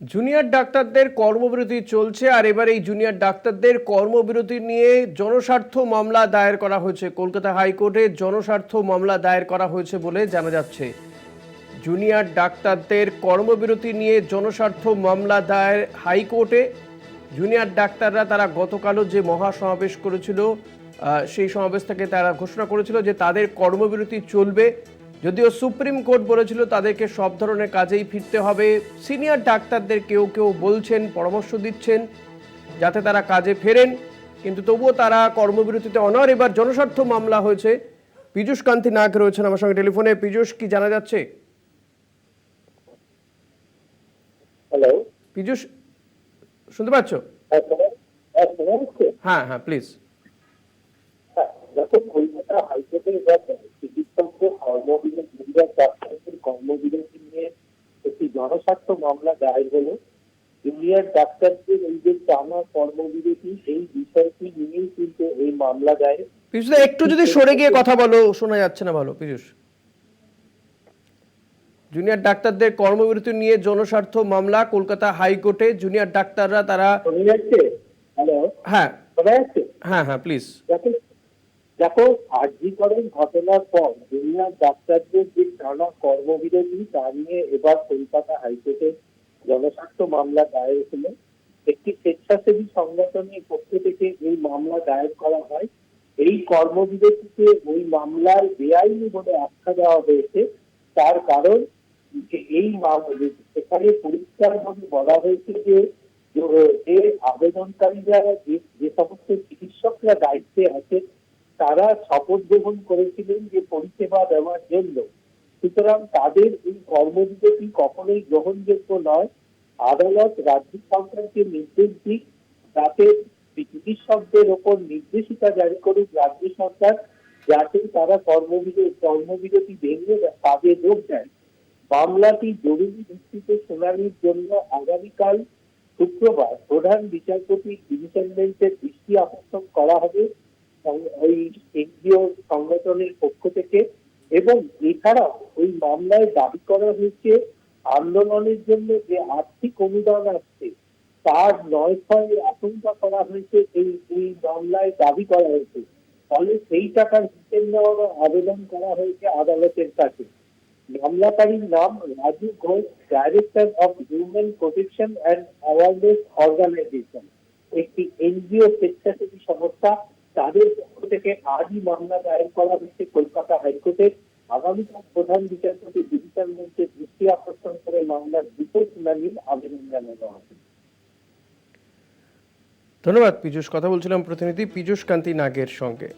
Junior ডাক্তারদের কর্মবিরতি চলছে আর এবার এই জুনিয়র ডাক্তারদের কর্মবিরতি নিয়ে জনস্বার্থ মামলা দায়ের করা হয়েছে। কলকাতা হাইকোর্টে জনস্বার্থ মামলা দায়ের করা হয়েছে বলে জানা যাচ্ছে। জুনিয়র ডাক্তারদের কর্মবিরতি নিয়ে জনস্বার্থ মামলা দায়ের হাইকোর্টে জুনিয়র ডাক্তাররা তারা গতকালও যে মহাসমাবেশ করেছিল সেই সমাবেশ থেকে তারা ঘোষণা করেছিল যে তাদের কর্মবিরতি চলবে। যদিও সুপ্রিম কোর্ট বলেছিল তাদেরকে সব ধরনের কাজেই ফিরতে হবে। সিনিয়র ডাক্তারদের কেউ কেউ বলছেন পরামর্শ দিচ্ছেন যাতে তারা কাজে ফেরেন। কিন্তু তবুও তারা কর্মবিরতিতে অনর এবার জনস্বার্থ মামলা হয়েছে। পীযূষ কান্তি নাগ রয়েছেন আমার সঙ্গে টেলিফোনে। পীযূষ কি জানা যাচ্ছে? হ্যালো। পীযূষ শুনতে পাচ্ছ? হ্যাঁ হ্যাঁ? হ্যাঁ হ্যাঁ প্লিজ। হ্যাঁ, কলকাতা হাইকোর্টের ব্যাপারে চিকিৎসকদের কর্মবিরতি জুনিয়র ডাক্তারদের কর্মবিরতি নিয়ে একটি মামলা দায়ের হলো। জুনিয়র ডাক্তারদের এই যে টানা কর্মবিরতি এই বিষয়টি নিয়েই কিন্তু এই মামলা দায়ের। পীযূষ একটু যদি সরে গিয়ে কথা বলো শোনা যাচ্ছে না ভালো পীযূষ। জুনিয়র ডাক্তারদের কর্মবিরতি নিয়ে জনস্বার্থ মামলা কলকাতা হাইকোর্টে। জুনিয়র ডাক্তাররা তারা হ্যালো? হ্যাঁ। হ্যাঁ হ্যাঁ প্লিজ দেখো, আর্যিকরণ ঘটনার পর দুনিয়ার ডাক্তারদের যে টানা কর্মবিরতি, তা নিয়ে এবার কলকাতা হাইকোর্টে জনস্বার্থ মামলা দায়ের হলো। একটি স্বেচ্ছাসেবী সংগঠনের পক্ষ থেকে এই মামলা দায়ের করা হয়। এই কর্মবিরতিতে ওই মামলার বেআইনি বলে আখ্যা দেওয়া হয়েছে। তার কারণ যে এই সেখানে পরিষ্কারভাবে বলা হয়েছে যে যে আবেদনকারীরা, যে যে সমস্ত চিকিৎসকরা দায়িত্বে আছে তারা শপথ গ্রহণ করেছিলেন যে পরিষেবা দেওয়ার জন্য। সুতরাং তাদের এই কর্মবিরতি কখনোই গ্রহণযোগ্য নয়। আদালত রাজ্য সরকারকে নির্দেশ দিক, যাতে চিকিৎসকদের ওপর নির্দেশিকা জারি করুক রাজ্য সরকার, যাতে তারা কর্মবিরতি কর্মবিরতি ভেঙে কাজে যোগ দেয় মামলাটি জরুরি ভিত্তিতে শুনানির জন্য আগামীকাল শুক্রবার প্রধান বিচারপতি ডিভিশন বেঞ্চের দৃষ্টি আকর্ষণ করা হবে। ওই এনজিও সংগঠনের পক্ষ থেকে এবং এছাড়াও ওই মামলায় দাবি করা হয়েছে আন্দোলনের জন্য যে আর্থিক অনুদান আসছে, তার নয় ছয়ের আশঙ্কা করা হয়েছে এই এই মামলায় দাবি করা হয়েছে। ফলে সেই টাকার হিসেব নেওয়ারও আবেদন করা হয়েছে আদালতের কাছে। মামলাকারীর নাম Raju Ghosh director of human protection and awareness organisation একটি এনজিও স্বেচ্ছাসেবী সংস্থা। তাদের পক্ষ থেকে আজই মামলা দায়ের করা হয়েছে কলকাতা হাইকোর্টের। আগামীকাল প্রধান বিচারপতি ডিজিটাল মঞ্চে দৃষ্টি আকর্ষণ করে মামলার রিপোর্ট শুনানির আবেদন জানানো হবে। ধন্যবাদ, পীযুষ। কথা বলছিলাম প্রতিনিধি পীযুষ কান্তি নাগের সঙ্গে।